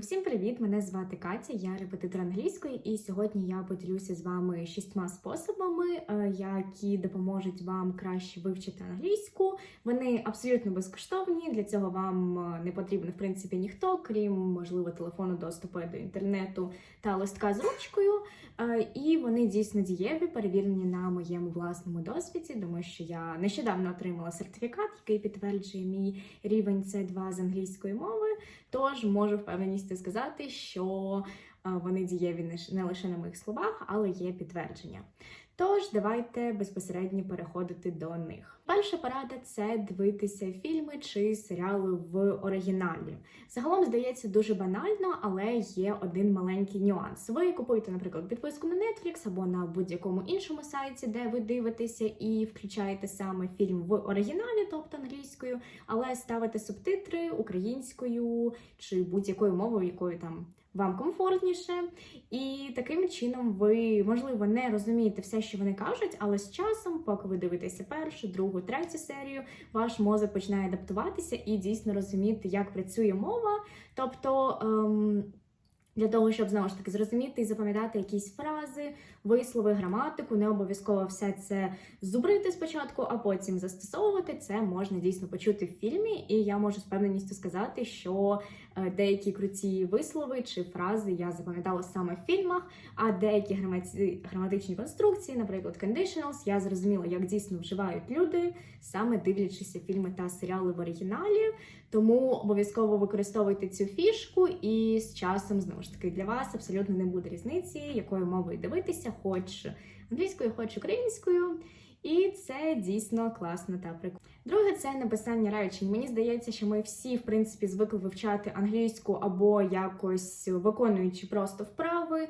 Всім привіт! Мене звати Катя, я репетитор англійської, і сьогодні я поділюся з вами шістьма способами, е, які допоможуть вам краще вивчити англійську. Вони абсолютно безкоштовні. Для цього вам е, не потрібен в принципі ніхто, крім можливо телефону, доступу до інтернету та листка з ручкою. І вони дійсно дієві, перевірені на моєму власному досвіді, тому що я нещодавно отримала сертифікат, який підтверджує мій рівень C2 з англійської мови. Тож можу впевненістю сказати, що вони дієві не лише на моїх словах, але є підтвердження. Тож давайте безпосередньо переходити до них. Перша порада це дивитися фільми чи серіали в оригіналі. Загалом здається дуже банально, але є один маленький нюанс. Ви купуєте, наприклад, підписку на Netflix або на будь-якому іншому сайті, де ви дивитеся і включаєте саме фільм в оригіналі, тобто англійською, але ставите субтитри українською чи будь-якою мовою, якою там вам комфортніше. І таким чином ви, можливо, не розумієте все, що вони кажуть, але з часом, поки ви дивитеся першу, другу, третю серію, ваш мозок починає адаптуватися і дійсно розуміти, як працює мова. Тобто. Ем, для того, щоб знову ж таки зрозуміти і запам'ятати якісь фрази, вислови, граматику, не обов'язково все це зубрити спочатку, а потім застосовувати. Це можна дійсно почути в фільмі, і я можу з певненістю сказати, що деякі круті вислови чи фрази я запам'ятала саме в фільмах, а деякі граматичні конструкції, наприклад, conditionals, я зрозуміла, як дійсно вживають люди, саме дивлячися фільми та серіали в оригіналі. Тому обов'язково використовуйте цю фішку, і з часом знову ж таки для вас абсолютно не буде різниці, якою мовою дивитися, хоч англійською, хоч українською. І це дійсно класно та прикольно. Друге, це написання речень. Мені здається, що ми всі, в принципі, звикли вивчати англійську або якось виконуючи просто вправи,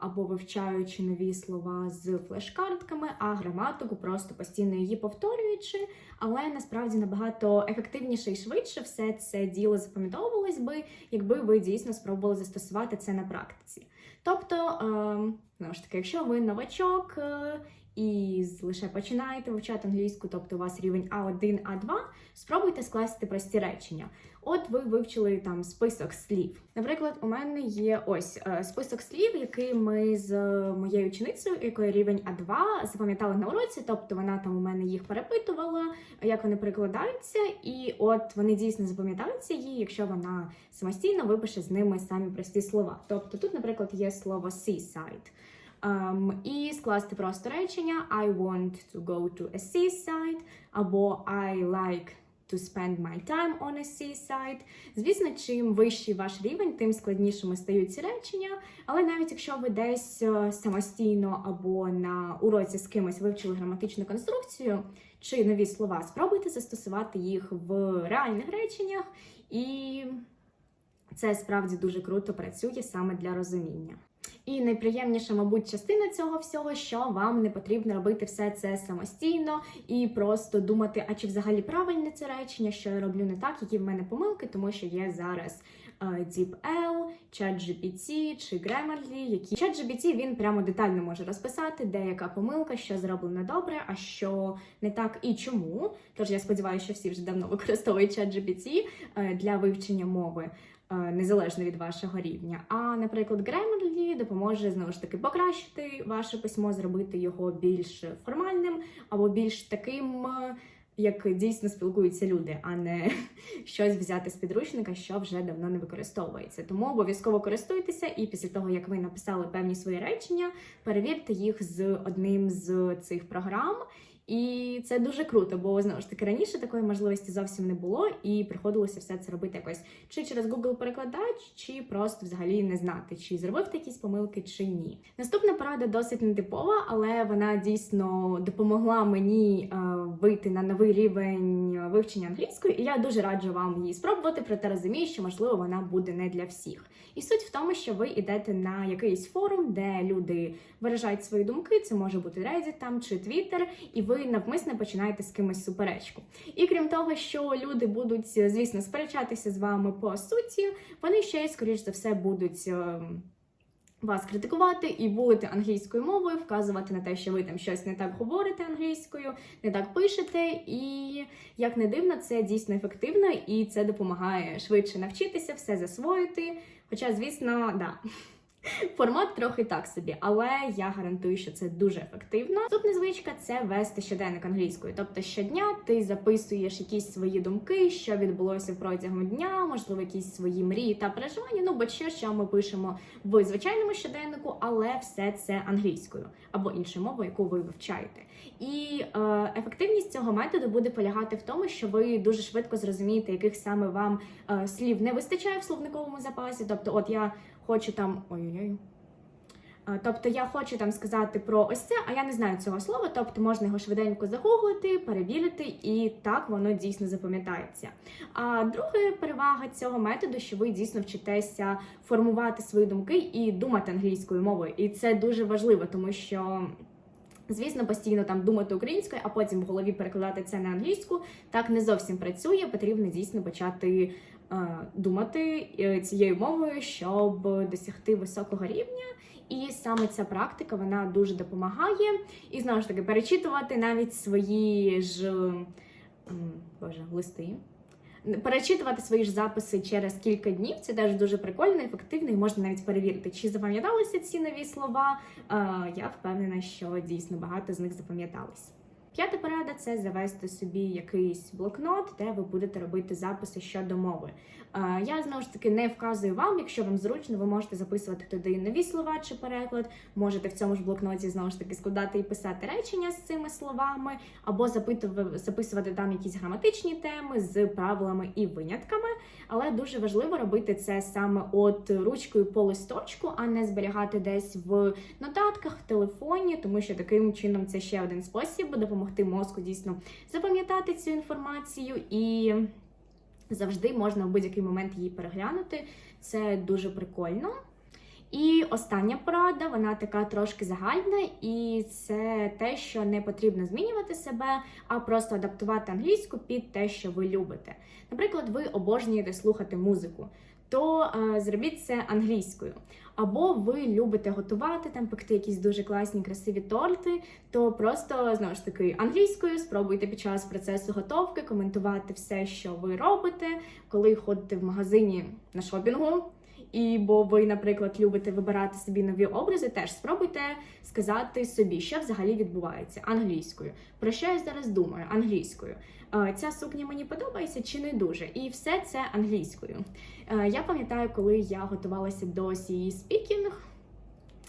або вивчаючи нові слова з флеш-картками, а граматику просто постійно її повторюючи. Але насправді набагато ефективніше і швидше все це діло запам'ятовувалось би, якби ви дійсно спробували застосувати це на практиці. Тобто, ем, знову ж таки, якщо ви новачок. Е, і лише починаєте вивчати англійську, тобто у вас рівень А1, А2, спробуйте скласти прості речення. От ви вивчили там список слів. Наприклад, у мене є ось е, список слів, який ми з моєю ученицею, якої рівень А2, запам'ятали на уроці. Тобто вона там у мене їх перепитувала, як вони перекладаються, і от вони дійсно запам'ятаються їй, якщо вона самостійно випише з ними самі прості слова. Тобто тут, наприклад, є слово seaside. Ем, і скласти просто речення I want to go to a seaside або I like to spend my time on a seaside. Звісно, чим вищий ваш рівень, тим складнішими стають ці речення. Але навіть якщо ви десь е, самостійно або на уроці з кимось вивчили граматичну конструкцію чи нові слова, спробуйте застосувати їх в реальних реченнях, і це справді дуже круто працює саме для розуміння. І найприємніша, мабуть, частина цього всього, що вам не потрібно робити все це самостійно і просто думати, а чи взагалі правильне це речення, що я роблю не так, які в мене помилки, тому що є зараз е, DeepL, ChatGPT чи Grammarly, які ChatGPT він прямо детально може розписати, де яка помилка, що зроблено добре, а що не так і чому. Тож я сподіваюся, що всі вже давно використовують ChatGPT е, для вивчення мови е, незалежно від вашого рівня. А, наприклад, Grammarly допоможе знову ж таки покращити ваше письмо, зробити його більш формальним або більш таким. е, Як дійсно спілкуються люди, а не щось взяти з підручника, що вже давно не використовується. Тому обов'язково користуйтеся, і після того, як ви написали певні свої речення, перевірте їх з одним з цих програм. І це дуже круто, бо знову ж таки раніше такої можливості зовсім не було, і приходилося все це робити якось чи через Google перекладач, чи просто взагалі не знати, чи зробив ти якісь помилки, чи ні. Наступна порада досить нетипова, але вона дійсно допомогла мені е, вийти на новий рівень вивчення англійської, і я дуже раджу вам її спробувати, проте розумію, що можливо вона буде не для всіх. І суть в тому, що ви йдете на якийсь форум, де люди виражають свої думки. Це може бути Reddit там чи Twitter, і ви навмисно починаєте з кимось суперечку. І крім того, що люди будуть, звісно, сперечатися з вами по суті, вони ще й, скоріш за все, будуть. ем, вас критикувати і булити англійською мовою, вказувати на те, що ви там щось не так говорите англійською, не так пишете. І як не дивно, це дійсно ефективно і це допомагає швидше навчитися, все засвоїти. Хоча, звісно, да. Формат трохи так собі, але я гарантую, що це дуже ефективно. Наступна звичка це вести щоденник англійською. Тобто щодня ти записуєш якісь свої думки, що відбулося протягом дня, можливо, якісь свої мрії та переживання. Ну, бо ще що ми пишемо в звичайному щоденнику, але все це англійською або іншою мовою, яку ви вивчаєте. І е, ефективність цього методу буде полягати в тому, що ви дуже швидко зрозумієте, яких саме вам е, слів не вистачає в словниковому запасі. Тобто, от я хочу там ой-ой-ой. Тобто я хочу там сказати про ось це, а я не знаю цього слова. Тобто можна його швиденько загуглити, перевірити, і так воно дійсно запам'ятається. А друга перевага цього методу, що ви дійсно вчитеся формувати свої думки і думати англійською мовою. І це дуже важливо, тому що. Звісно, постійно там думати українською, а потім в голові перекладати це на англійську. Так не зовсім працює. Потрібно дійсно почати думати е, цією мовою, щоб досягти високого рівня. І саме ця практика вона дуже допомагає. І знову ж таки перечитувати навіть свої ж боже, листи. Перечитувати свої ж записи через кілька днів це теж дуже прикольно, ефективно, і можна навіть перевірити, чи запам'яталися ці нові слова. Е, Я впевнена, що дійсно багато з них запам'ятались. П'ята порада це завести собі якийсь блокнот, де ви будете робити записи щодо мови. Е, Я знову ж таки не вказую вам, якщо вам зручно, ви можете записувати туди нові слова чи переклад. Можете в цьому ж блокноті знову ж таки складати і писати речення з цими словами, або записувати там якісь граматичні теми з правилами і винятками. Але дуже важливо робити це саме от ручкою по листочку, а не зберігати десь в нотатках, в телефоні, тому що таким чином це ще один спосіб допомогти мозку дійсно запам'ятати цю інформацію і. Завжди можна в будь-який момент її переглянути. Це дуже прикольно. І остання порада, вона така трошки загальна, і це те, що не потрібно змінювати себе, а просто адаптувати англійську під те, що ви любите. Наприклад, ви обожнюєте слухати музику, то е, зробіть це англійською. Або ви любите готувати, там пекти якісь дуже класні, красиві торти, то просто знову ж таки англійською спробуйте під час процесу готовки коментувати все, що ви робите, коли ходите в магазині на шопінгу. І бо ви, наприклад, любите вибирати собі нові образи, теж спробуйте сказати собі, що взагалі відбувається англійською. Про що я зараз думаю? Англійською. Е, Ця сукня мені подобається чи не дуже? І все це англійською. Е, Я пам'ятаю, коли я готувалася до CE Speaking,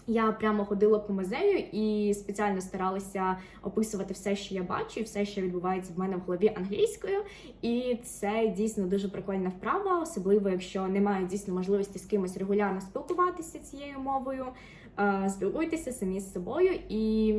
я прямо ходила по музею і спеціально старалася описувати все, що я бачу, і все, що відбувається в мене в голові англійською. І це дійсно дуже прикольна вправа, особливо якщо немає дійсно можливості з кимось регулярно спілкуватися цією мовою. Е, Спілкуйтеся самі з собою і.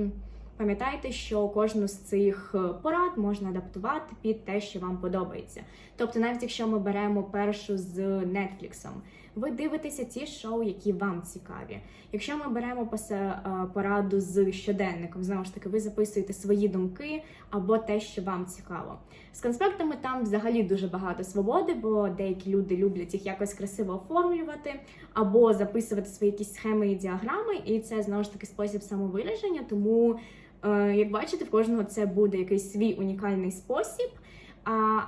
Пам'ятайте, що кожну з цих е, порад можна адаптувати під те, що вам подобається. Тобто, навіть якщо ми беремо першу з Netflix, ви дивитеся ті шоу, які вам цікаві. Якщо ми беремо е, пораду з щоденником, знову ж таки, ви записуєте свої думки або те, що вам цікаво. З конспектами там взагалі дуже багато свободи, бо деякі люди люблять їх якось красиво оформлювати, або записувати свої якісь схеми і діаграми, і це знову ж таки спосіб самовираження. Тому, е, як бачите, в кожного це буде якийсь свій унікальний спосіб.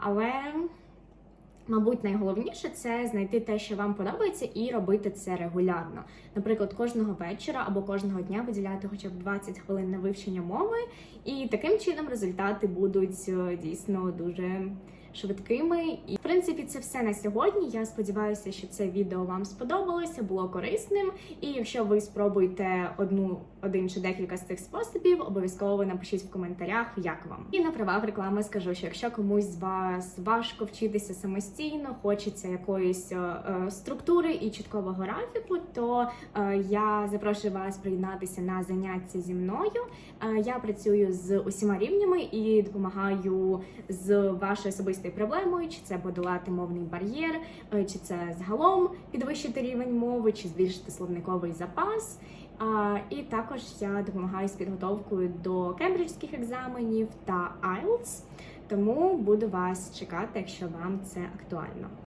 Але Мабуть, найголовніше це знайти те, що вам подобається, і робити це регулярно. Наприклад, кожного вечора або кожного дня виділяти хоча б 20 хвилин на вивчення мови, і таким чином результати будуть е, дійсно дуже швидкими. І в принципі, це все на сьогодні. Я сподіваюся, що це відео вам сподобалося, було корисним. І якщо ви спробуєте одну, один чи декілька з цих способів, обов'язково напишіть в коментарях, як вам. І на правах реклами скажу, що якщо комусь з вас важко вчитися самостійно, хочеться якоїсь е, е, структури і чіткого графіку, то е, я запрошую вас приєднатися на заняття зі мною. Е, я працюю з усіма рівнями і допомагаю з вашою особистою проблемою, чи це подолати мовний бар'єр, е, чи це загалом підвищити рівень мови, чи збільшити словниковий запас. І також я допомагаю з підготовкою до кембриджських екзаменів та IELTS, тому буду вас чекати, якщо вам це актуально.